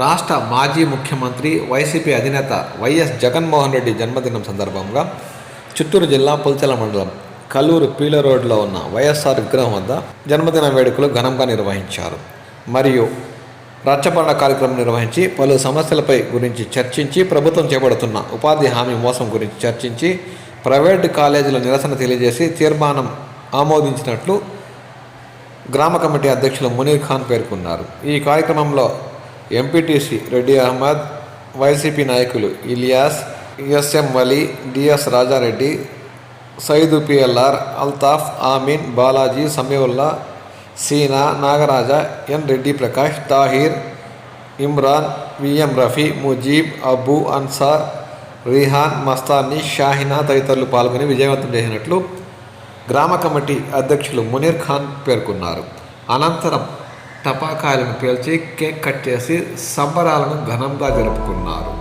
రాష్ట్ర మాజీ ముఖ్యమంత్రి వైసీపీ అధినేత వైఎస్ జగన్మోహన్ రెడ్డి జన్మదినం సందర్భంగా చిత్తూరు జిల్లా పుల్చెల మండలం కల్లూరు పీల రోడ్లో ఉన్న వైఎస్ఆర్ విగ్రహం వద్ద జన్మదిన వేడుకలు ఘనంగా నిర్వహించారు. మరియు రచ్చబండ కార్యక్రమం నిర్వహించి పలు సమస్యలపై గురించి చర్చించి ప్రభుత్వం చేపడుతున్న ఉపాధి హామీ మోసం గురించి చర్చించి ప్రైవేటు కాలేజీల నిరసన తెలియజేసి తీర్మానం ఆమోదించినట్లు గ్రామ కమిటీ అధ్యక్షులు మునీర్ ఖాన్ పేర్కొన్నారు. ఈ కార్యక్రమంలో ఎంపీటీసీ రెడ్డి అహ్మద్ వైసీపీ నాయకులు Ilyas SM Vali DS Rajareddy Saidu PLR Altaf Ameen Balaji Samiulla Seena Nagaraja N Reddy Prakash Tahir Imran VM Rafi Mujeeb Abbu Ansar Rihan Mastani Shahina తదితరులు పాల్గొని విజయవంతం చేసినట్లు గ్రామ కమిటీ అధ్యక్షులు మునీర్ ఖాన్ పేర్కొన్నారు. అనంతరం టపాకాయలను పేల్చి కేక్ కట్ చేసి సంబరాలను ఘనంగా జరుపుకున్నారు.